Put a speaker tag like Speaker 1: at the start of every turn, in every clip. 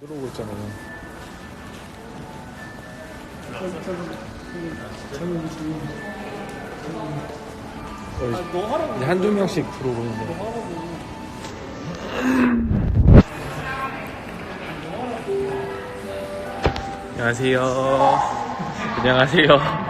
Speaker 1: 들어오고 있잖아요. 이제 한두 명씩 들어오고 있는데. 안녕하세요. 안녕하세요.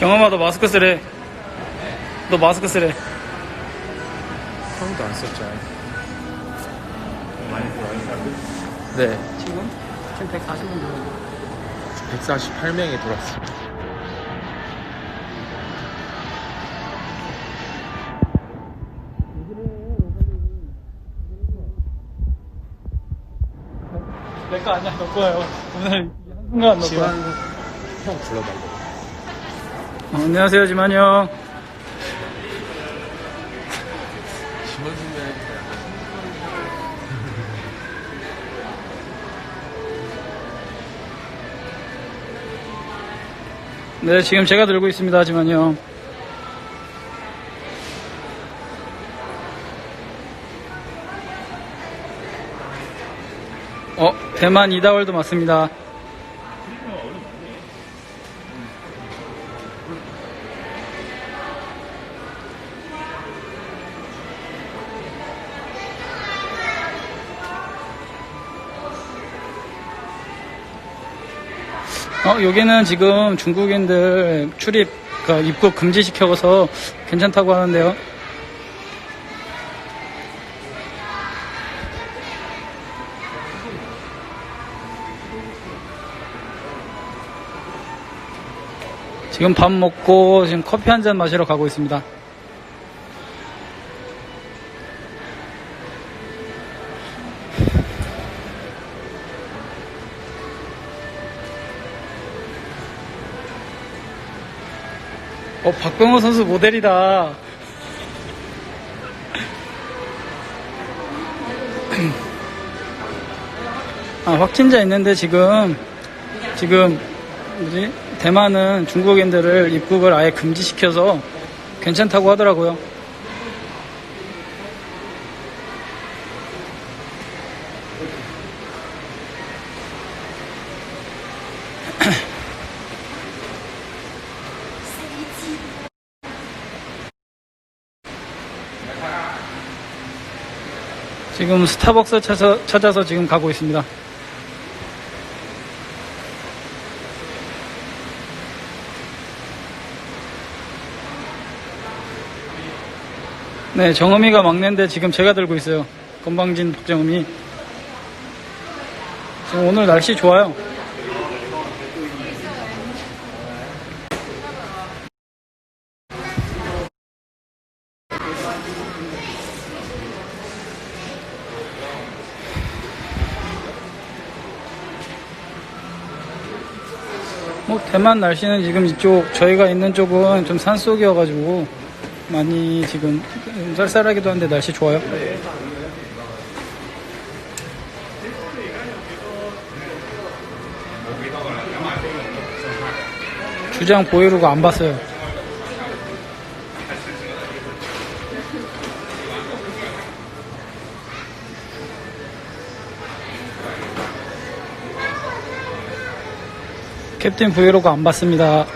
Speaker 2: 경험아 너 마스크 쓰래. 너 마스크 쓰래.
Speaker 1: 형도 안 썼잖아요. 많이 들어와요. 네,
Speaker 2: 지금? 지금 140분 정도.
Speaker 1: 148명이 들어왔습니다.
Speaker 2: 내거 아니야, 너 거예요. 오늘 한순간 너
Speaker 1: 지만
Speaker 2: 거야.
Speaker 1: 형 불러달라고.
Speaker 2: 어, 안녕하세요, 지만이 형.
Speaker 1: 지만 선배
Speaker 2: 네, 지금 제가 들고 있습니다, 형. 어, 대만 이다월도 맞습니다. 어, 여기는 지금 중국인들 출입, 그 입국 금지시켜서 괜찮다고 하는데요. 지금 밥 먹고 지금 커피 한 잔 마시러 가고 있습니다. 어, 박병호 선수 모델이다. 아, 확진자 있는데 지금, 지금, 뭐지? 대만은 중국인들을 입국을 아예 금지시켜서 괜찮다고 하더라고요. 지금 스타벅스 찾아서, 찾아서 지금 가고 있습니다. 네, 정음이가 막내인데 지금 제가 들고 있어요. 건방진 박정음이. 지금 오늘 날씨 좋아요. 뭐 대만 날씨는 지금 이쪽 저희가 있는 쪽은 좀 산속이어가지고 많이 지금 쌀쌀하기도 한데 날씨 좋아요. 주장 보이루가 안 봤어요. 캡틴 브이로그 안 봤습니다.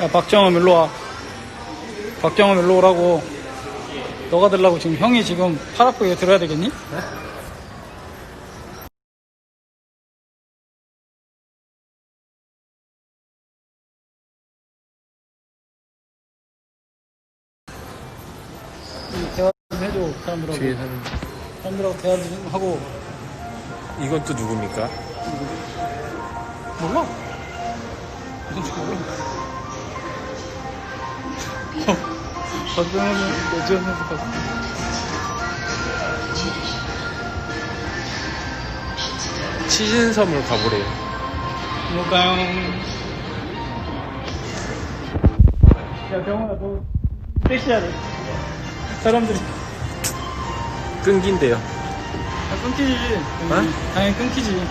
Speaker 2: 야, 박정음 일로 와. 박정음 일로 오라고. 너가 들라고 지금 형이 지금 팔 아프게 들어야 되겠니? 대 해줘 사람들하고.
Speaker 1: 뒤에 사는
Speaker 2: 사람들하고 대화도 좀 하고.
Speaker 1: 이건 또 누굽니까?
Speaker 2: 몰라. 누군지 몰라 박병호는 여지였는데 박
Speaker 1: 치신섬을 가보래요.
Speaker 2: 뭘까요? 야 병호야 너 섹시해야 돼. 사람들이
Speaker 1: 끊긴대요.
Speaker 2: 아, 끊기지
Speaker 1: 어?
Speaker 2: 당연히 끊기지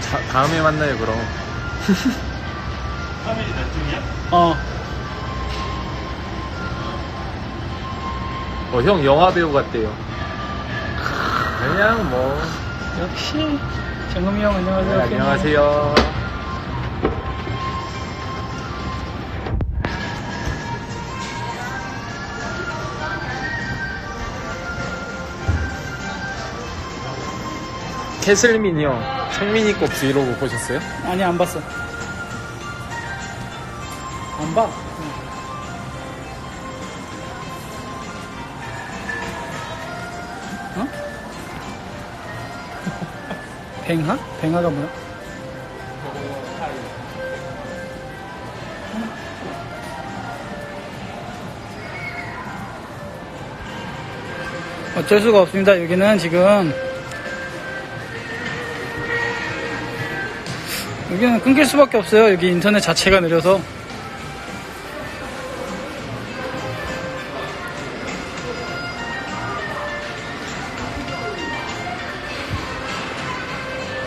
Speaker 1: 자- 다음에 만나요 그럼.
Speaker 2: 어
Speaker 1: 어, 형 영화 배우 같대요. 그냥 뭐.
Speaker 2: 역시 정금이 형 안녕하세요
Speaker 1: 네, 안녕하세요. 캐슬민이 형, 창민이 거 브이로그 보셨어요?
Speaker 2: 아니 안 봤어 안 봐? 어? 뱅하? 뱅하가 뭐야? 어쩔 수가 없습니다. 여기는 지금 여기는 끊길 수밖에 없어요. 여기 인터넷 자체가 느려서.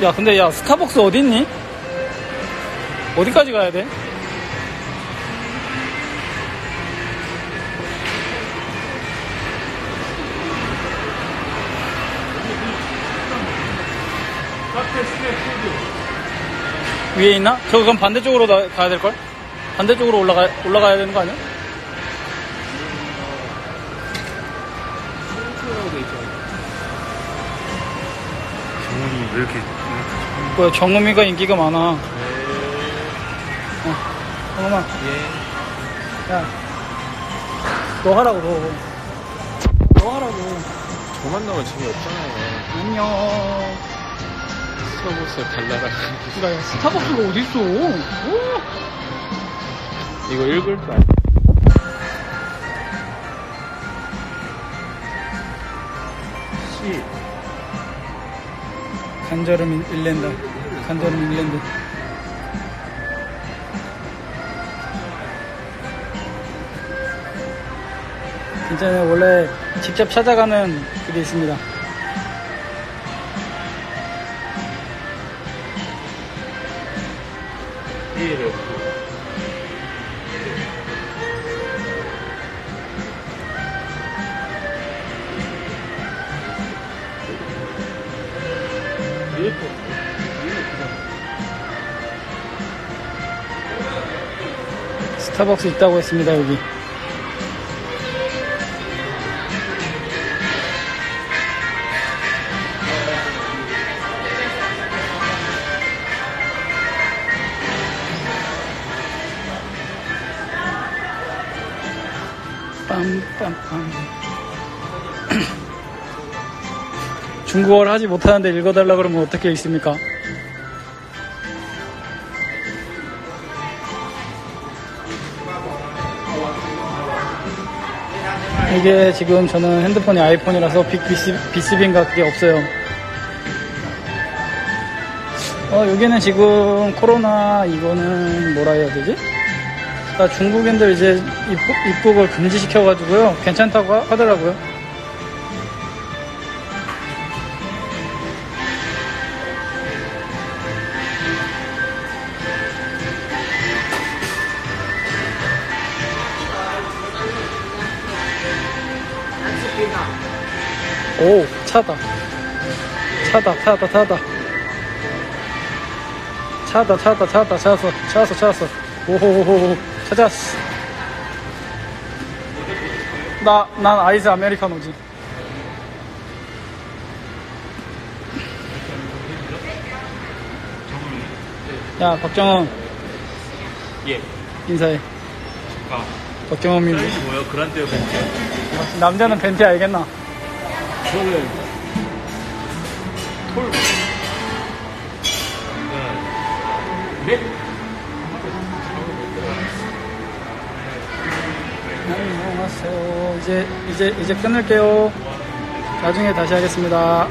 Speaker 2: 야, 근데 야, 스타벅스 어디 있니? 어디까지 가야 돼? 위에 있나? 저 그럼 반대쪽으로 나- 가야 될걸? 반대쪽으로 올라가, 올라가야 되는 거 아니야?
Speaker 1: 정훈이 왜 이렇게.
Speaker 2: 뭐야, 정음이가 인기가 많아. 어, 정음아,
Speaker 1: 예.
Speaker 2: 야. 너 하라고, 너. 너 하라고.
Speaker 1: 저만 나면 재미없잖아요.
Speaker 2: 안녕.
Speaker 1: 스타벅스 달라라.
Speaker 2: 그니까, 야, 스타벅스가 어딨어? 오!
Speaker 1: 이거 읽을 줄 알. 시.
Speaker 2: 간절음 일랜다. 간절음 일랜드. 진짜 원래 직접 찾아가는 길이 있습니다. 스타벅스 있다고 했습니다, 여기. 빰빰빰. 중국어를 하지 못하는데 읽어달라 그러면 어떻게 읽습니까? 이게 지금 저는 핸드폰이 아이폰이라서 비스빈가 그게 없어요. 어, 여기는 지금 코로나 이거는 뭐라 해야 되지? 아, 중국인들 이제 입국, 입국을 금지시켜가지고요. 괜찮다고 하- 하더라고요. 오, 차다. 차다, 차다, 차다. 차다, 차다, 차다, 찾았어, 찾았어, 찾았어. 오호호호, 찾았어. 나, 난 아이스 아메리카노지. 야, 박정원,
Speaker 1: 예.
Speaker 2: 인사해.
Speaker 1: 아.
Speaker 2: 박정원입니다.
Speaker 1: 뭐요? 그란데요 벤츠?
Speaker 2: 남자는 벤티 알겠나?
Speaker 1: 저는 톨. 네.
Speaker 2: 안녕하세요. 이제, 이제, 이제 끊을게요. 나중에 다시 하겠습니다.